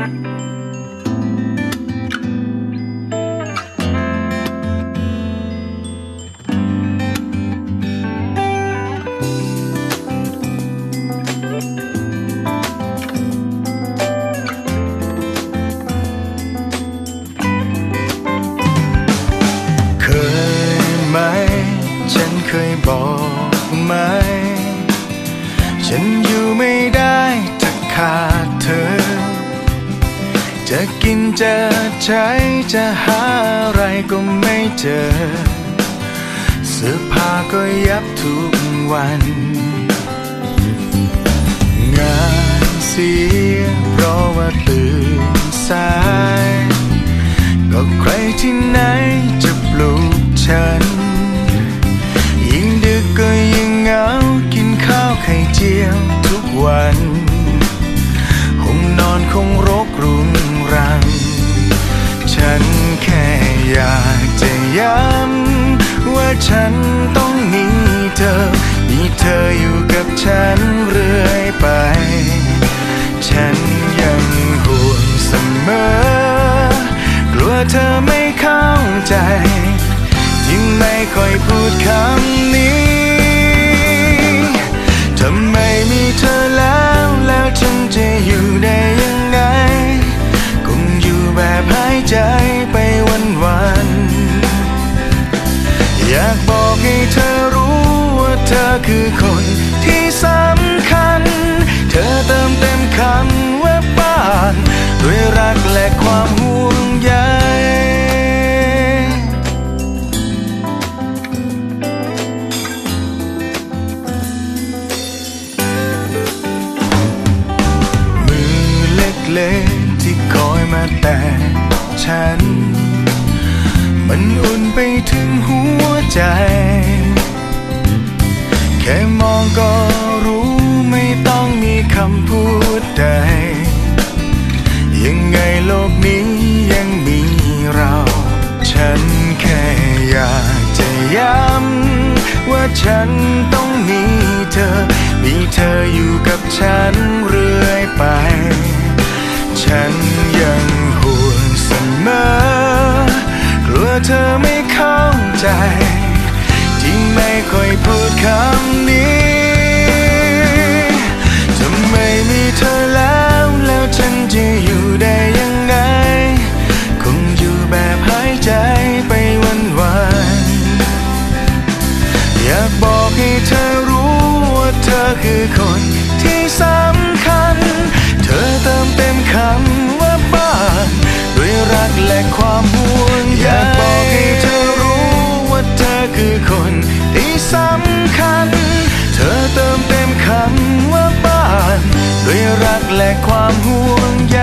เคยไหมฉันเคยบอกไหม ฉันอยู่ไม่ได้ จะกินจะใช้จะหาอะไรก็ไม่เจอ เสื้อผ้าก็ยับทุกวัน งานเสียเพราะว่าตื่นสาย ก็ใครที่ไหนจะปลุกฉัน ยิ่งดึกก็ยิ่งเหงากินข้าวไข่เจียวทุกวันห้องนอนคงรกรุงรั ฉันต้องมีเธอ มีเธออยู่กับฉันหรือ คือคนที่สำคัญ เธอเติมเต็มคำว่าบ้าน ด้วยรักและความห่วงใยมือเล็กๆที่คอยมาแต่ฉัน มันอุ่นไปถึงหัวใจ แค่มองก็รู้ไม่ต้องมีคำพูดใด ยังไงโลกนี้ยังมีเรา ฉันแค่อยากจะย้ำว่าฉันต้องมีเธอ มีเธออยู่กับฉันเรื่อยไป ที่ไม่ค่อยพูดคำนี้ทำไมมีเธอแล้วแล้วฉันจะอยู่ได้ยังไง คงอยู่แบบหายใจไปวันวันอยากบอกให้เธอรู้ว่าเธอคือคนที่สำคัญ เธอเติมเต็มคำว่าบ้านด้วยรักและความห่วงใย คือคนที่สำคัญ เธอเติมเต็มคำว่าบ้าน ด้วยรักและความห่วงใย